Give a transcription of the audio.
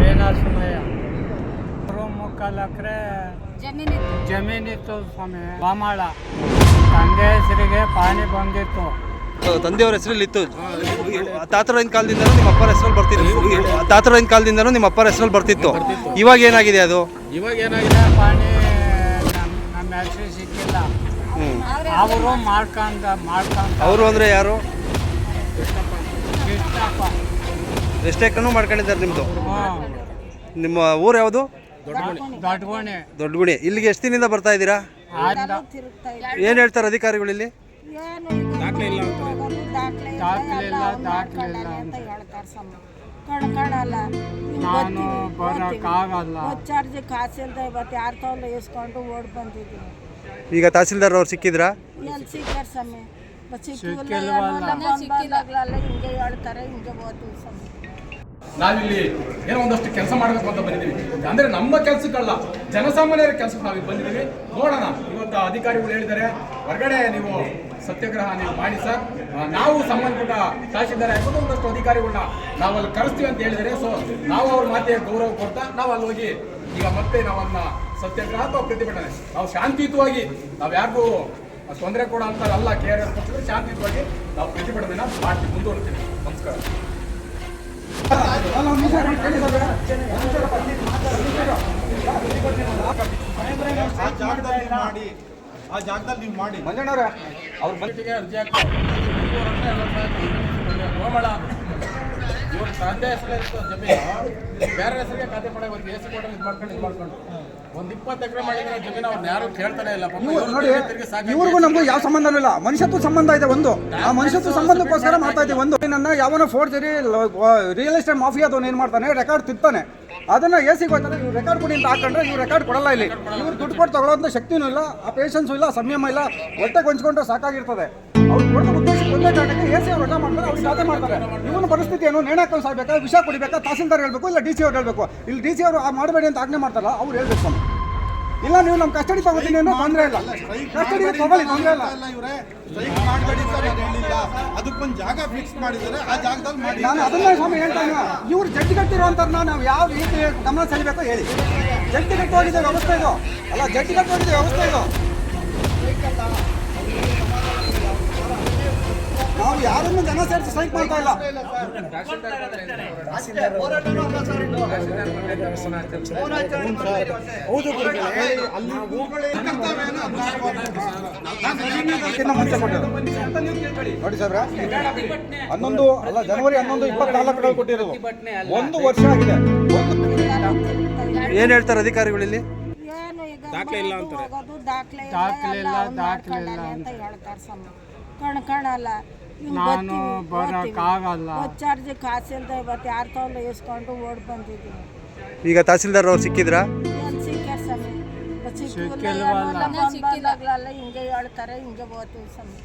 ಮೇನಾಸಮಯ ಮೂರು ಮುಕ್ಕಾಲು ಎಕರೆ ಜಮೀನಿತ್ತು ಜಮೀನಿತ್ತು ಸ್ವಾಮಿ ಬಾಮಾಳ ತಂದೆ ಹೆಸರಿಗೆ ಪಾನಿ ಬಂದಿತ್ತು ತಂದೆಯವ್ರ ಹೆಸರಲ್ಲಿ ಇತ್ತು. ತಾತರೈನ ಕಾಲದಿಂದ ನಿಮ್ಮ ಅಪ್ಪರ ಹೆಸರಲ್ಲಿ ಬರ್ತಿತ್ತು. ತಾತರೈನ ಕಾಲದಿಂದ ನಿಮ್ಮ ಅಪ್ಪರ ಹೆಸರಲ್ಲಿ ಬರ್ತಿತ್ತು. ಇವಾಗ ಏನಾಗಿದೆ ಅದು? ಇವಾಗ ಏನಾಗಿದೆ? ಪಾಣಿ ಪಾನಿ ನಮ್ಮ ನಮ್ಮ ಹೆಸರು ಸಿಕ್ಕಿಲ್ಲ. ಹ್ಞೂ ಅವರು ಮಾಡ್ಕೊಂಡ ಮಾಡ್ಕೊಂಡ ಅವರು ಅಂದರೆ ಯಾರು? ಕೃಷ್ಣಪ್ಪ. ಎಷ್ಟು ಮಾಡ್ಕೊಂಡಿದ್ದಾರೆ ನಿಮ್ಮದು ನಿಮ್ಮ ಊರು ಯಾವುದು? ದೊಡ್ಡಗುಣಿ. ದೊಡ್ಡಗುಣಿ. ಇಲ್ಲಿಗೆ ಎಷ್ಟು ದಿನದಿಂದ ಬರ್ತಾ ಇದ್ದೀರಾ? ಏನ್ ತಿರುಗ್ತಾ ಇದ್ದ ಏನು ಹೇಳ್ತಾರೆ ಅಧಿಕಾರಿಗಳು ಇಲ್ಲಿ? ನಾನು ಬರೋಕ್ಕಾಗಲ್ಲ ಚಾರ್ಜ್ ಕಾಸಿಲ್ದ ಇವತ್ತು ಯಾರು ತಗೊಂಡು ಇಸ್ಕೊಂಡು ಓಡ್ ಬಂದಿದ್ದೀನಿ ಈಗ ತಹಸೀಲ್ದಾರ್ ಅವ್ರು ಸಿಕ್ಕಿದ್ರಾ? ಎಲ್ಲಿ ಸಿಕ್ಕಾರ ಸಮಯ ಸಿಕ್ಕಿಲ್ಲ ಹಿಂಗೆ ಹೇಳ್ತಾರೆ ಹಿಂಗೆ ಓದ್ತೀವಿ ಸಮಯ ನಾವಿಲ್ಲಿ ಏನೋ ಒಂದಷ್ಟು ಕೆಲಸ ಮಾಡಬೇಕು ಅಂತ ಬಂದಿದ್ದೀವಿ. ಅಂದ್ರೆ ನಮ್ಮ ಕೆಲಸಕ್ಕಲ್ಲ, ಜನಸಾಮಾನ್ಯರ ಕೆಲಸಕ್ಕೆ ನಾವು ಇಲ್ಲಿ ಬಂದಿದ್ದೀವಿ. ನೋಡೋಣ. ಇವತ್ತು ಅಧಿಕಾರಿಗಳು ಹೇಳಿದ್ದಾರೆ, ಹೊರಗಡೆ ನೀವು ಸತ್ಯಾಗ್ರಹ ನೀವು ಮಾಡಿ ಸರ್. ನಾವು ಸಂಬಂಧಪಟ್ಟ ಶಾಸಕರ ಎಂಬುದು ಒಂದಷ್ಟು ಅಧಿಕಾರಿಗಳನ್ನ ನಾವು ಅಲ್ಲಿ ಕರೆಸ್ತೀವಿ ಅಂತ ಹೇಳಿದರೆ ಸೊ ನಾವು ಅವ್ರ ಮಾತೆ ಗೌರವ ಕೊಡ್ತಾ ನಾವು ಅಲ್ಲಿ ಹೋಗಿ ಈಗ ಮತ್ತೆ ನಾವನ್ನ ಸತ್ಯಾಗ್ರಹ ಅಥವಾ ಪ್ರತಿಭಟನೆ, ನಾವು ಶಾಂತಿಯುತವಾಗಿ, ನಾವು ಯಾರಿಗೂ ತೊಂದರೆ ಕೊಡೋ ಅಂತ ಅಲ್ಲ ಕೆ ಆರ್ ಎಸ್ ಶಾಂತಿಯುತವಾಗಿ ನಾವು ಪ್ರತಿಭಟನೆ ಮಾಡ್ತೀವಿ, ಮುಂದುವರಿತೀವಿ. ನಮಸ್ಕಾರ. ಆ ಜಾಗದಲ್ಲಿ ಮಾಡಿ. ಆ ಜಾಗದಲ್ಲಿ ನೀವು ಮಾಡಿ. ಅವ್ರ ಬಂದಿಗೆ ಅರ್ಜಿ ಹಾಕಿ ಇವ್ರ ತಂದೆ ಹೆಸರೇ ಇತ್ತು ಜಮೀನು. ಬೇರೆ ಹೆಸರಿಗೆ ಖಾತೆ ಮಾಡಿ ಒಂದು ಎ ಸಿ ಕೊಟ್ಟು ಇದು ಮಾಡ್ಕೊಂಡು ಇದು ಮಾಡ್ಕೊಂಡು. ಒಂದು ಇಪ್ಪತ್ತು ಎಕರೆ ಮಾಡಿದ್ರೆ ಜಮೀನು ಅವ್ರನ್ನ ಯಾರು ಕೇಳ್ತಾನೆ ಇಲ್ಲ ಪಾಪ. ಇವ್ರು ಇವ್ರು ನೋಡಿ ತಿರ್ಗಿ ಇವ್ರಿಗೂ ನಮಗೂ ಯಾವ ಸಂಬಂಧನೂ ಇಲ್ಲ. ಮನುಷ್ಯತ್ವ ಸಂಬಂಧ ಇದೆ ಒಂದು. ಆ ಮನುಷ್ಯತ್ವ ಸಂಬಂಧಕ್ಕೋಸ್ಕರ ಮಾಡ್ತಾ ಇದ್ದೀವಿ ಒಂದು ನನ್ನ ಯಾವನೋ ಫೋರ್ಜರಿ ರಿಯಲ್ ಎಸ್ಟೇಟ್ ಮಾಫಿಯಾದವನು ಏನು ಮಾಡ್ತಾನೆ? ರೆಕಾರ್ಡ್ ತಿಂತಾನೆ ಅದನ್ನ ಎ ಸಿಗೆ ಹೋಗ್ತಾನೆ. ಇವ್ರು ರೆಕಾರ್ಡ್ ಕೊಡಿ ಅಂತ ಹಾಕೊಂಡ್ರೆ ಇವ್ರು ರೆಕಾರ್ಡ್ ಕೊಡಲ್ಲ ಇಲ್ಲಿ. ಇವ್ರು ದುಡ್ಡು ಕೊಟ್ಟು ತಗೊಳ್ಳೋಂಥ ಶಕ್ತಿನೂ ಇಲ್ಲ ಆ ಪೇಷನ್ಸು ಇಲ್ಲ ಸಂಯಮ ಇಲ್ಲ. ಹೊಟ್ಟೆ ಕೊಂಚ್ಕೊಂಡ್ರೆ ಸಾಕಾಗಿರ್ತದೆ. ಅವ್ರು ಕೊಡೋ ಉದ್ದೇಶ ಒಂದೇ ಕಾರಣಕ್ಕೆ ಎ ಸಿ ಅವ್ರು ರಜಾ ಮಾಡ್ತಾರೆ ಅವ್ರು ಸಾಧ್ಯ ಮಾಡ್ತಾರೆ. ಇವನ ಪರಿಸ್ಥಿತಿ ಏನು? ನೇಣು ಸಾಗಬೇಕಾ ಸಾಯ್ಬೇಕಾ ವಿಷ ಕುಡಿಬೇಕಾ ತಹಸೀಲ್ದಾರ್ ಹೇಳಬೇಕು ಇಲ್ಲ ಡಿ ಸಿ ಅವ್ರು ಹೇಳ್ಬೇಕು? ಇಲ್ಲಿ ಡಿ ಸಿ ಅವರು ಮಾಡಬೇಡಿ ಅಂತ ಆಜ್ಞೆ ಮಾಡ್ತಾರಲ್ಲ ಅವ್ರು ಹೇಳ್ಬೇಕು. ಇಲ್ಲ ನೀವು ನಮ್ಮ ಕಸ್ಟಡಿ ತಗೋತೀನಿ ಅನ್ನೋ ತೊಂದರೆ ಇಲ್ಲ. ಕಸ್ಟಡಿ ತಗೊಳ್ಳಿ ತೊಂದರೆ ಇಲ್ಲ. ಸ್ಟ್ರೈಕ್ ಮಾಡಬೇಡಿ ಸರ್ ಹೇಳಿಲ್ಲ. ಅದಕ್ಕೊಂದು ಜಾಗ ಫಿಕ್ಸ್ ಮಾಡಿದ್ದಾರೆ. ಆ ಜಾಗದಲ್ಲಿ ಮಾಡಿ. ನಾನು ಅದನ್ನ ಸ್ವಾಮಿ ಹೇಳ್ತಾ ಇಲ್ಲ ಇವ್ರು ಜಡ್ಜಿ ಕಟ್ಟಿರುವಂಥವ್ರನ್ನ ನಾವು ಯಾವ ರೀತಿ ಗಮನ ಸೆಳಿಬೇಕೋ ಹೇಳಿ. ಜಡ್ಜ್ ಕಟ್ಟಿ ಹೋಗಿದೆ ವ್ಯವಸ್ಥೆ ಇದು. ಅಲ್ಲ ಜಡ್ಜಿ ಕಟ್ಟಿ ಹೋಗಿದೆ ವ್ಯವಸ್ಥೆ ಇದು. ನಾವು ಯಾರನ್ನು ಜನ ಸೇರಿಸಿ ಸ್ಟ್ರೈಕ್ ಮಾಡ್ತಾ ಇಲ್ಲ. ಹೌದು ನೋಡಿ ಸಾಬ್ರ ಹನ್ನೊಂದು ಅಲ್ಲ ಜನವರಿ ಹನ್ನೊಂದು ಇಪ್ಪತ್ನಾಲ್ಕರಲ್ಲಿ ಕೊಟ್ಟಿರೋದು. ಒಂದು ವರ್ಷ ಆಗಿದೆ. ಏನ್ ಏನು ಹೇಳ್ತಾರೆ ಅಧಿಕಾರಿಗಳು ಇಲ್ಲಿ? ದಾಖಲೆ ಇಲ್ಲ ಅಂತಾರೆ. ದಾಖಲೆ ಇಲ್ಲ, ಇಲ್ಲ, ಅಂತ ಹೇಳ್ತಾರೆ ಸಮ ಕಣ್ಕಣಲ್ಲ ನಾನು ಬರೋಕ್ಕಾಗಲ್ಲ ಚಾರ್ಜ್ ಕಾಸಿಲ್ದ ಇವತ್ತು ಯಾರು ತಗೊಂಡು ಇಸ್ಕೊಂಡು ಓಡ್ ಬಂದಿದ್ದೀನಿ. ಈಗ ತಹಸೀಲ್ದಾರ್ ಅವ್ರು ಸಿಕ್ಕಿದ್ರಾ? ಎಲ್ಲಿ ಸಿಕ್ಕಾರ ಸಮಯ ಸಿಕ್ಕಿಲ್ಲ. ಹಿಂಗೆ ಹೇಳ್ತಾರೆ ಹಿಂಗೆ ಓದ್ತೀವಿ ಸಮಯ